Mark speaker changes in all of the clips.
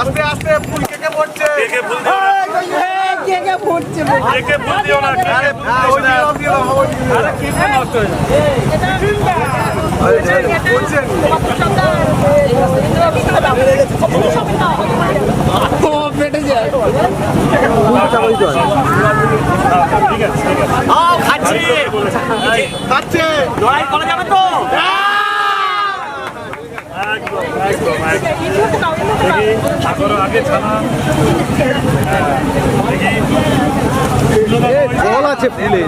Speaker 1: আস্তে আস্তে ফুল কেকে পড়ছে।
Speaker 2: কেকে ফুল দিও না? কেকে ফুল দিও না? কেকে ফুল দিও না? আরে কেকে নষ্ট হয়ে আছে খাচ্ছি।
Speaker 1: খাচ্ছে।
Speaker 2: লড়াই করা যাবে তো? একদম
Speaker 1: জল আছে ফুলে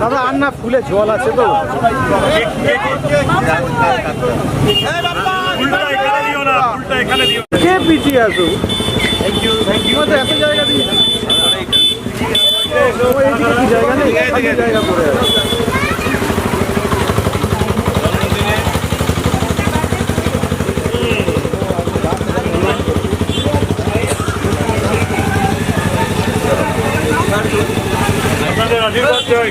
Speaker 1: দাদা আর না ফুলে জল আছে তো। কে পিছিয়ে আসো এত জায়গা দিয়ে জায়গা আছে
Speaker 2: আপনাদের আশীর্বাদ চাই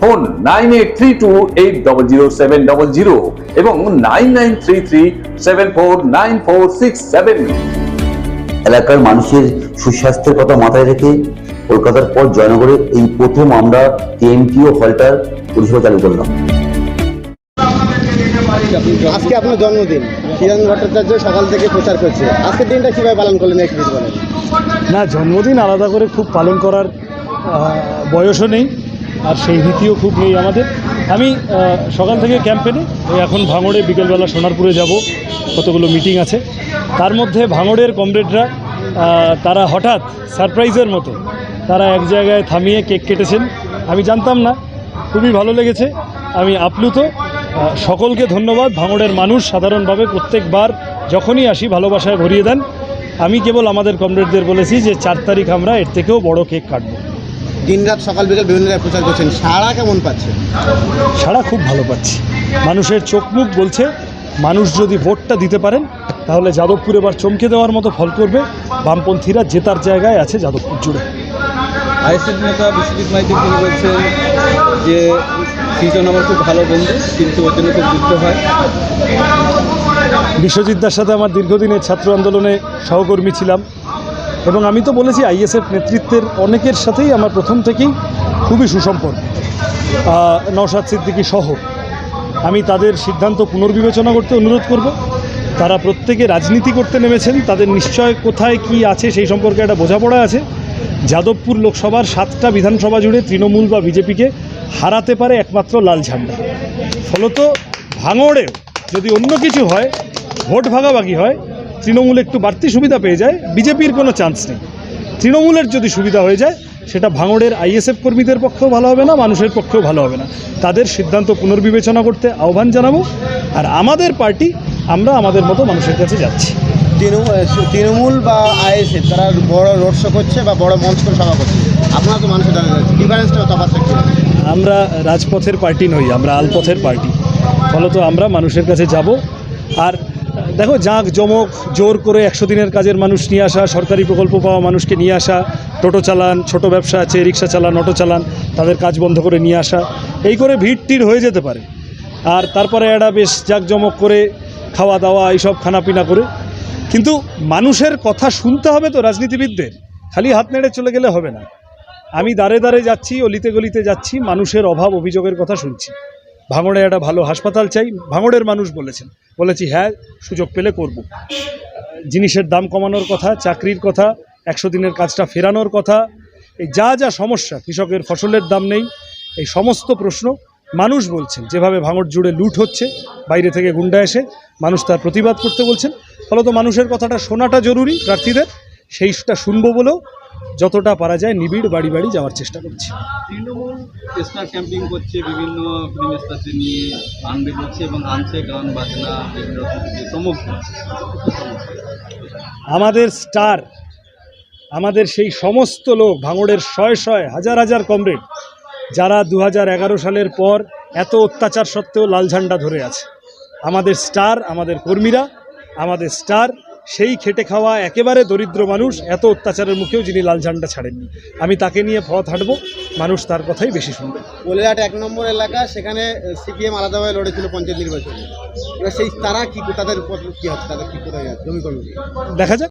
Speaker 3: phone nine eight three two eight double zero seven double zero এবং nine nine three three seven four nine four six seven.
Speaker 4: এলাকার মানুষের সুস্বাস্থ্যের কথা মাথায় রেখে কলকাতার পর জয়নগরে এই প্রথম আমরা কেএমটিও হলটার পরিষেবা চালু করলাম।
Speaker 5: আজকে আপনার জন্মদিন। হিরণ ভট্টাচার্য সকাল থেকে প্রচার করছে। আজকের দিনটা কীভাবে পালন করলেন একটু
Speaker 6: না জন্মদিন আলাদা করে খুব পালন করার বয়সও নেই। আর সেই রীতিও খুব নেই আমাদের। আমি সকাল থেকে ক্যাম্পেনে এখন ভাঙড়ে বিকেলবেলা সোনারপুরে যাব। কতগুলো মিটিং আছে। তার মধ্যে ভাঙড়ের কমরেডরা তারা হঠাৎ সারপ্রাইজের মতো, তারা এক জায়গায় থামিয়ে কেক কেটেছেন। আমি জানতাম না, খুবই ভালো লেগেছে। আমি আপ্লুত। সকলকে ধন্যবাদ। ভাঙড়ের মানুষ সাধারণভাবে প্রত্যেকবার যখনই আসি, ভালোবাসায় ভরিয়ে দেন। আমি কেবল আমাদের কমরেডদের বলেছি যে, চার তারিখ আমরা এর থেকেও বড় কেক কাটবো।
Speaker 5: দিনরাত সকাল বিকেল বিভিন্ন জায়গায় প্রচার করছেন। সারা কেমন পাচ্ছেন?
Speaker 6: সারা খুব ভালো পাচ্ছি। মানুষের চোখ মুখ বলছে মানুষ যদি ভোটটা দিতে পারেন তাহলে যাদবপুর এবার চমকে দেওয়ার মতো ফল করবে। বামপন্থীরা জেতার জায়গায় আছে যাদবপুর জুড়ে।
Speaker 7: আইএসএফ নেতা বিশ্বজিৎ মাইতি তিনি বলছেন যে সৃজন আমার খুব ভালো বন্ধু কিন্তু ওর জন্য খুব যুদ্ধ হয়।
Speaker 6: বিশ্বজিৎদার সাথে আমার দীর্ঘদিনের ছাত্র আন্দোলনে সহকর্মী ছিলাম। এবং আমি তো বলেছি আইএসএফ নেতৃত্বের অনেকের সাথেই আমার প্রথম থেকেই খুবই সুসম্পর্ক। নওশাদ সিদ্দিকী সহ। আমি তাদের সিদ্ধান্ত পুনর্বিবেচনা করতে অনুরোধ করব। তারা প্রত্যেকে রাজনীতি করতে নেমেছেন। তাদের নিশ্চয় কোথায় কি আছে সেই সম্পর্কে একটা বোঝাপড়া আছে। যাদবপুর লোকসভার সাতটা বিধানসভা জুড়ে তৃণমূল বা বিজেপিকে হারাতে পারে একমাত্র লাল ঝান্ডা। ফলত ভাঙড়েও যদি অন্য কিছু হয়, ভোট ভাগাভাগি হয় তৃণমূল একটু বাড়তি সুবিধা পেয়ে যায় বিজেপির কোনো চান্স নেই। তৃণমূলের যদি সুবিধা হয়ে যায় সেটা ভাঙড়ের আইএসএফ কর্মীদের পক্ষেও ভালো হবে না মানুষের পক্ষেও ভালো হবে না। তাদের সিদ্ধান্ত পুনর্বিবেচনা করতে আহ্বান জানাব আর আমাদের পার্টি আমরা আমাদের মতো মানুষের কাছে যাচ্ছি।
Speaker 5: তৃণমূল বা আইএসএফ তারা বড় রোড শো করছে বা বড় মঞ্চ করে সভা করছে আপনারা তো মানুষের জানা ডিফারেন্সটা তফাৎটা
Speaker 6: আমরা রাজপথের পার্টি নই আমরা আলপথের পার্টি। ফলত আমরা মানুষের কাছে যাব আর দেখো, জাঁক জমক, জোর করে একশো দিনের কাজের মানুষ নিয়ে আসা, সরকারি প্রকল্প পাওয়া মানুষকে নিয়ে আসা, টোটো চালান, ছোট ব্যবসা আছে, রিক্সা চালান, অটো চালান, তাদের কাজ বন্ধ করে নিয়ে আসা, এই করে ভিড় টিড় হয়ে যেতে পারে। আর তারপরে একটা বেশ জাঁকজমক করে খাওয়া দাওয়া, এইসব খানাপিনা করে। কিন্তু মানুষের কথা শুনতে হবে তো রাজনীতিবিদদের। খালি হাত নেড়ে চলে গেলে হবে না। আমি দাঁড়ে দাঁড়ে যাচ্ছি, অলিতে গলিতে যাচ্ছি, মানুষের অভাব, অভিযোগের কথা শুনছি। ভাঙড়ে একটা ভালো হাসপাতাল চাই, ভাঙড়ের মানুষ বলেছেন। বলেছি হ্যাঁ সুযোগ পেলে করব। জিনিসের দাম কমানোর কথা, চাকরির কথা, একশো দিনের কাজটা ফেরানোর কথা, এই যা যা সমস্যা, কৃষকের ফসলের দাম নেই, এই সমস্ত প্রশ্ন মানুষ বলছেন। যেভাবে ভাঙড় জুড়ে লুট হচ্ছে, বাইরে থেকে গুন্ডা এসে মানুষ তার প্রতিবাদ করতে বলছেন। ফলত মানুষের কথাটা শোনাটা জরুরি, প্রার্থীদের। সেইটা শুনব বলেও যতটা পারা যায় নিবিড় বাড়ি বাড়ি যাওয়ার চেষ্টা করছি
Speaker 7: তৃণমূল স্টার ক্যাম্পিং করছে বিভিন্ন ফিল্ম নিয়ে আনবে করছে এবং আনছে গান বাজনা বিভিন্ন রকম কিছু চমক দিচ্ছে।
Speaker 6: আমাদের স্টার আমাদের সেই সমস্ত লোক ভাঙড়ের শয়ে শয়ে হাজার হাজার কমরেড যারা দু হাজার এগারো সালের পর এত অত্যাচার সত্ত্বেও লাল ঝান্ডা ধরে আছে আমাদের স্টার আমাদের কর্মীরা আমাদের স্টার সেই খেটে খাওয়া একেবারে দরিদ্র মানুষ এত অত্যাচারের মুখেও যিনি লাল ঝান্ডা ছাড়েননি। আমি তাকে নিয়ে পথ হাঁটবো মানুষ তার কথাই বেশি শুনবে।
Speaker 5: বলিরহাট এক নম্বর এলাকা সেখানে সিপিএম আলাদাভাবে লড়েছিল পঞ্চায়েত নির্বাচনে। এবার সেই তারা কি তাদের উপর কি হচ্ছে? তাদের কি কোথায় জমি
Speaker 6: দেখা যাক।